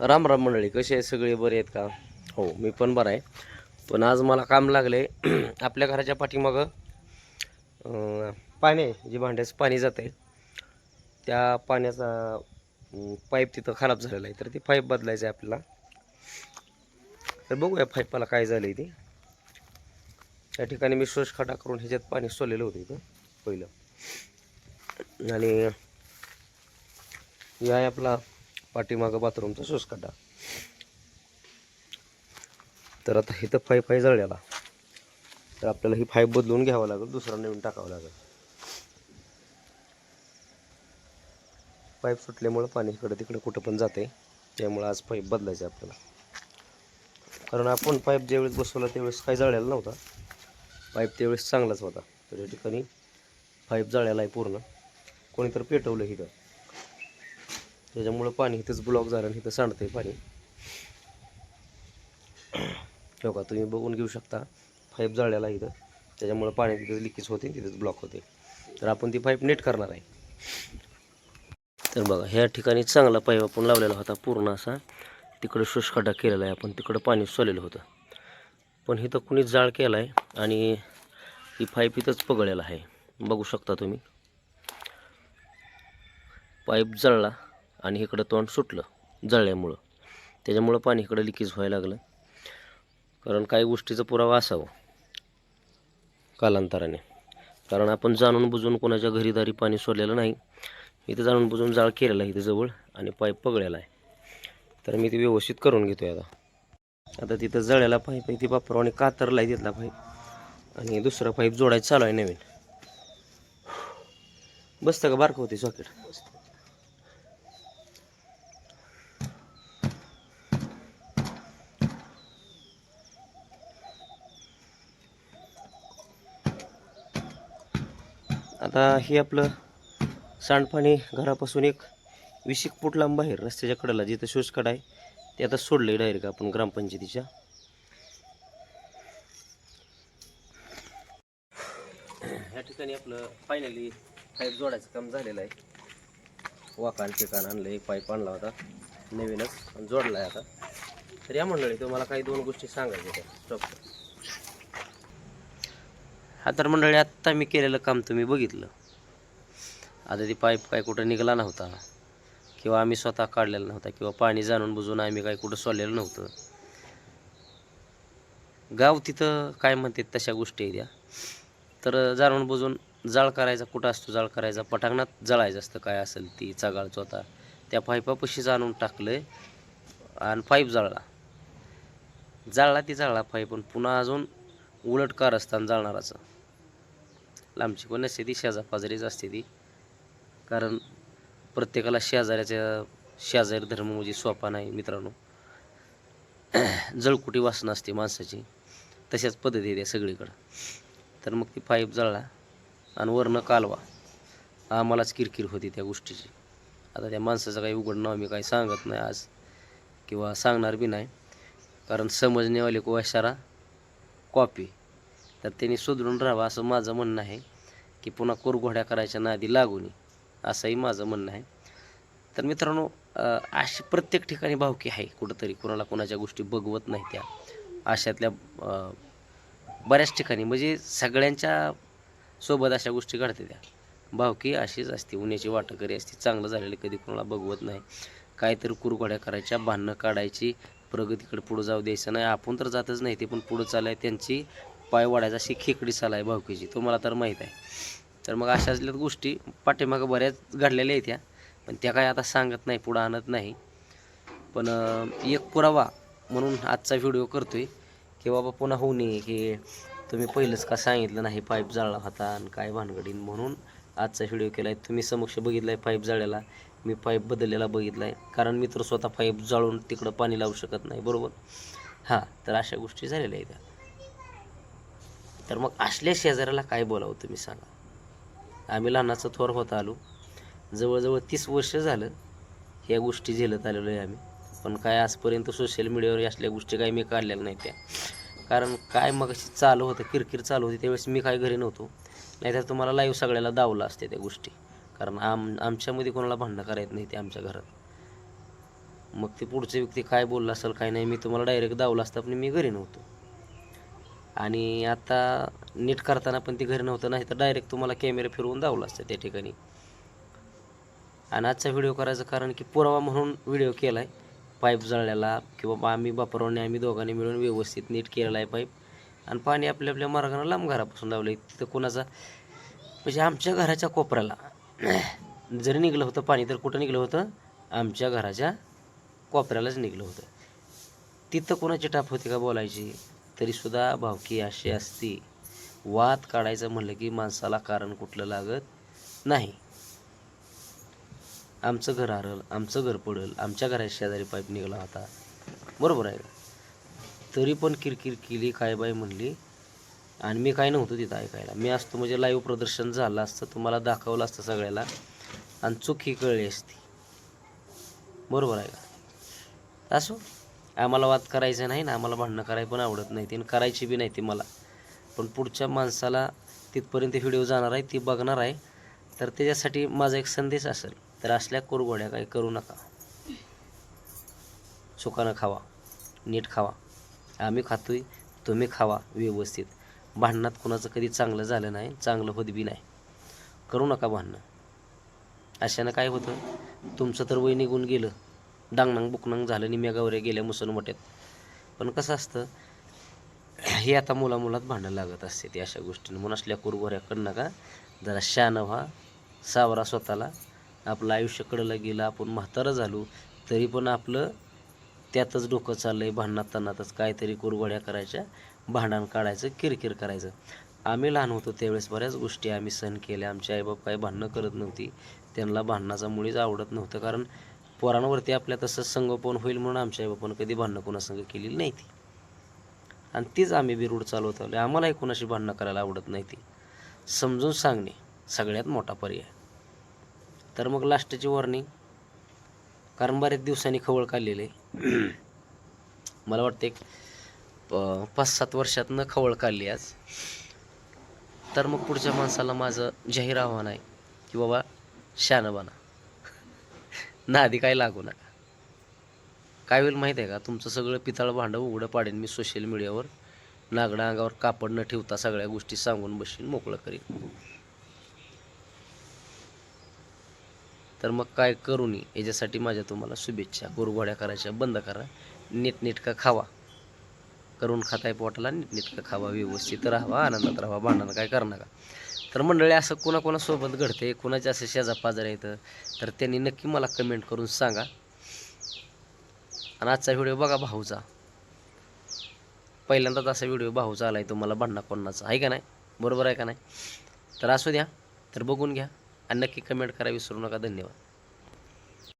राम राम मंडळी कसे आहे सगळे बरे आहेत का? हो मी पण बरा आहे. पण आज मला काम लागले आपल्या घराच्या पाठीमागं पाणी आहे जे भांड्याचं पाणी जात आहे. त्या पाण्याचा पाईप तिथं खराब झालेला आहे तर ती पाईप बदलायचं आहे आपल्याला. तर बघूया पाईपाला काय झालं आहे ते. त्या ठिकाणी मी शोष खड्डा करून ह्याच्यात पाणी सोडलेलं होतं इथं पहिलं. आणि हे आहे आपला पाठीमागं बाथरूमचा शोष खड्डा तर आता इथं पाईप आहे जळल्याला तर आपल्याला ही पाईप बदलून घ्यावं लागेल दुसरा नवीन टाकावं लागेल. पाईप सुटल्यामुळं पाणी इकडं तिकडे कुठं पण जाते त्यामुळं आज पाईप बदलायचं आहे आपल्याला. कारण आपण पाईप ज्यावेळेस बसवला त्यावेळेस काही जळलेला नव्हता. पाईप त्यावेळेस चांगलाच होता. तर या ठिकाणी पाईप जळलेला आहे पूर्ण. कोणीतरी पेटवलं इथं. त्याच्यामुळं पाणी इथंच ब्लॉक झालं आणि इथं सांडतंय पाणी. हो का तुम्ही बघून घेऊ शकता. पाईप जळलेला इथं. त्याच्यामुळं पाणी तिथं लिकेज होते तिथंच ब्लॉक होते. तर आपण ती पाईप नेट करणार आहे. तर बघा ह्या ठिकाणी चांगला पाईप आपण लावलेला होता पूर्ण असा. तिकडं शुष्खड्डा केलेला आहे. आपण तिकडं पाणी सोलेलं होतं. पण इथं कुणी जाळ केला आहे आणि ही पाईप इथंच पगळलेला आहे. बघू शकता तुम्ही. पाईप जळला. आणि इकडं तोंड सुटलं जळल्यामुळं. त्याच्यामुळं पाणी इकडं लिकेज व्हायला लागलं. कारण काही गोष्टीचा पुरावा असावा कालांतराने. कारण आपण जाणून बुजून कोणाच्या घरीदारी पाणी सोडलेलं नाही. इथं जाणून बुजून जाळ केलेला आहे इथं जवळ आणि पाईप पगळलेला आहे. तर मी ते व्यवस्थित करून घेतो आहे आता. आता तिथं जळलेला पाईप आहे ती वापरवाने कातरला आहे तिथला पाईप. आणि दुसरा पाईप जोडायचं चालू आहे नवीन. बसतं का बारकं होते सॉकेट? आता हे आपलं सांडपाणी घरापासून एक वीस एक फूट लांब बाहेर रस्त्याच्या कडेला जिथं शोषकडा आहे ते आता सोडलं डायरेक्ट आपण ग्रामपंचायतीच्या. ह्या ठिकाणी आपलं फायनली पाईप जोडायचं काम झालेलं आहे. वाकान ठिकाण आणलं एक पाईप आणला होता नवीनच जोडला आहे आता. तर या मंडळी तुम्हाला काही दोन गोष्टी सांगायच्या त्या स्टॉप हा तर मंडळी आत्ता मी केलेलं काम तुम्ही बघितलं. आता ती पाईप काय कुठं निघाला नव्हता किंवा आम्ही स्वतः काढलेला नव्हता किंवा पाणी जाणून बुजून आम्ही काय कुठं सोडलेलं नव्हतं. गाव तिथं काय म्हणतात तशा गोष्टी आहेत त्या तर जाणून बुजून जाळ करायचा कुठं असतो जाळ करायचा पटांगणात जळायचं असतं काय असेल ती चगाळ होता त्या पाईपापाशी जाणून टाकलं आणि पाईप जळला. जाळला ती जाळला पाईप पण पुन्हा अजून उलट कारस्थान जाणाराचं लांबची पण नसते ती शेजा पाजारीच असते ती. कारण प्रत्येकाला शेजाऱ्याच्या शेजारी धर्म म्हणजे सोपा नाही मित्रांनो. जळकुटी वासना असते माणसाची. तशाच पद्धती आहे त्या सगळीकडं. तर मग ती पाईप जळला आणि वरनं कालवा. आम्हालाच किरकिर होती त्या गोष्टीची. आता त्या माणसाचं काही उघड नाव मी काही सांगत नाही आज. किंवा सांगणार बी नाही. कारण समजण्यावाले को इशारा कॉपी तर त्यांनी सुधरून राहावं असं माझं म्हणणं आहे की पुन्हा कोरघोड्या करायच्या नादी लागू नये असंही माझं म्हणणं आहे. तर मित्रांनो अशी प्रत्येक ठिकाणी भावकी आहे कुठंतरी. कुणाला कुणाच्या गोष्टी बघवत नाही त्या. अशातल्या बऱ्याच ठिकाणी म्हणजे सगळ्यांच्या सोबत अशा गोष्टी घडते त्या. भावकी अशीच असते. उन्याची वाटकरी असते. चांगलं झालेलं कधी कुणाला बघवत नाही. काहीतरी कुरघोड्या करायच्या भांडणं काढायची प्रगतीकडे पुढं जाऊ द्यायचं नाही. आपण तर जातच नाही ते पण पुढं चालाय त्यांची पाय वाढायचा अशी खेकडी चाल आहे भावकीची तुम्हाला तर माहीत आहे. तर मग अशा असल्या गोष्टी. पाठीमागं बऱ्याच घडलेल्या आहेत त्या पण त्या काय आता सांगत नाही पुढं आणत नाही. पण एक पुरावा म्हणून आजचा व्हिडिओ करतो आहे की बाबा पुन्हा होऊ नये की तुम्ही पहिलंच का सांगितलं नाही पाईप जाळला होता आणि काय भानगडीन म्हणून आजचा व्हिडिओ केला आहे तुम्ही समक्ष बघितला आहे पाईप जाळ्याला. मी पाईप बदललेला बघितला आहे कारण मी तर स्वतः पाईप जाळून तिकडं पाणी लावू शकत नाही बरोबर? हां तर अशा गोष्टी झालेल्या आहेत. त्या. तर मग असल्या शेजाऱ्याला काय बोलावं तुम्ही सांगा? आम्ही लहानाचं थोर होत आलो. जवळजवळ तीस वर्ष झालं ह्या गोष्टी झेलत आलेलो आहे आम्ही. पण काय आजपर्यंत सोशल मीडियावर असल्या गोष्टी काही मी काढलेल्या नाही त्या. कारण काय मग अशी चालू होतं किरकिर चालू होती त्यावेळेस मी काय घरी नव्हतो. नाहीतर तुम्हाला लाईव्ह सगळ्याला दावलं असते त्या गोष्टी. कारण आम आमच्यामध्ये कोणाला भांडणं करायचं नाही ते आमच्या घरात. मग ते पुढचे व्यक्ती काय बोलला असेल काय नाही मी तुम्हाला डायरेक्ट दावला असता पण मी घरी नव्हतो. आणि आता नीट करताना पण ते घरी नव्हतं नाही तर डायरेक्ट तुम्हाला कॅमेरा फिरवून दावला असतं त्या ठिकाणी. आणि आजचा व्हिडिओ करायचं कारण की पुरावा म्हणून व्हिडिओ केला आहे पाईप जळलेला किंवा आम्ही बापरावने आम्ही दोघांनी मिळून व्यवस्थित नीट केलेला आहे पाईप. आणि पाणी आपल्या आपल्या मार्गाने लांब घरापासून लावलं आहे तिथं कोणाचा म्हणजे आमच्या घराच्या कोपऱ्याला जरी निघलं होतं पाणी तर कुठं निघलं होतं? आमच्या घराच्या कोपऱ्यालाच निघलं होतं. तिथं कोणाची टाप होती का बोलायची? तरीसुद्धा भावकी अशी असती. वाद काढायचं म्हणलं की माणसाला कारण कुठलं लागत नाही. आमचं घर हरल आमचं घर पडल आमच्या घराच्या शेजारी पाईप निघाला होता. बरोबर आहे. तरी पण किरकिर केली काय बाई म्हणली आणि मी काय नव्हतो तिथं ऐकायला. मी असतो म्हणजे लाईव्ह प्रदर्शन झालं असतं तुम्हाला दाखवलं असतं सगळ्याला. आणि चूक ही कळली असती. बरोबर आहे का? असो आम्हाला वाद करायचं नाही ना आम्हाला भांडणं करायला पण आवडत नाही. ती आणि करायची बी नाही ती मला. पण पुढच्या माणसाला तिथपर्यंत व्हिडिओ जाणार आहे ती बघणार आहे. तर त्याच्यासाठी माझा एक संदेश असेल तर असल्या कोरगोड्या काही करू नका. सुकानं खावा नीट खावा. आम्ही खातोय तुम्ही खावा व्यवस्थित. भांडणात कुणाचं कधी चांगलं झालं नाही चांगलं होत बी नाही. करू नका भांडणं. अशानं काय होतं? तुमचं तर वय निघून गेलं. डांगणांग बुकणांग झालं आणि गवऱ्या गेल्या मुसन मोठ्यात पण कसं असतं? हे आता मुलामुलात भांडणं लागत असते ते अशा गोष्टींना. म्हणून असल्या कुरगोऱ्याकडं नका. जरा शान व्हा. सावरा स्वतःला. आपलं आयुष्य कडलं गेलं. आपण म्हातारं झालो. तरी पण आपलं त्यातच डोकं चाललं आहे भांडणात तणातच काहीतरी कुरघोड्या करायच्या. भांडण काढायचं किरकिर करायचं. आम्ही लहान होतो त्यावेळेस बऱ्याच गोष्टी आम्ही सहन केल्या. आमची आईबाप काही भांडणं करत नव्हती. त्यांना भांडणाचा मुळीच आवडत नव्हतं. कारण पोरांवरती आपल्या तसं संगोपन होईल म्हणून आमच्या आईबापानं कधी भांडणं कोणासंग केलेली नाही ती आणि तीच आम्ही बिरूड चालवत आलो आम्हालाही कोणाशी भांडणं करायला आवडत नाही ती समजून सांगणे सगळ्यात मोठा पर्याय. तर मग लास्टची वॉर्निंग कारण बऱ्याच दिवसांनी खवळ काढलेले. आहे मला वाटतं एक पाच सात वर्षातनं खवळ काढली आज. तर मग पुढच्या माणसाला माझं जाहीर आव्हान आहे की बाबा शानं बना आधी काय लागू नका. काय होईल माहीत आहे का? तुमचं सगळं पितळ भांडं उघडं पाडेन मी सोशल मीडियावर नागडा अंगावर कापड न ठेवता सगळ्या गोष्टी सांगून बसीन मोकळं करीन. तर मग काय करू नये? याच्यासाठी माझ्या तुम्हाला शुभेच्छा. गोरघोड्या करायच्या बंद करा. नीटनेटका खावा. करून खाताय पोटाला नीटनेटका खावा व्यवस्थित राहावा आनंदात राहावा भांडणं काय करू नका. तर मंडळी असं कोणाकोणासोबत घडते कोणाचे असे शेजा पाजार येतं तर त्यांनी नक्की मला कमेंट करून सांगा. आणि आजचा व्हिडिओ बघा भाऊचा. पहिल्यांदाच असा व्हिडिओ भाऊचा आला आहे तुम्हाला भांडणा कोणाचा आहे का नाही? बरोबर आहे का नाही? तर असू द्या तर बघून घ्या. आणि नक्की कमेंट करा विसरू नका. धन्यवाद.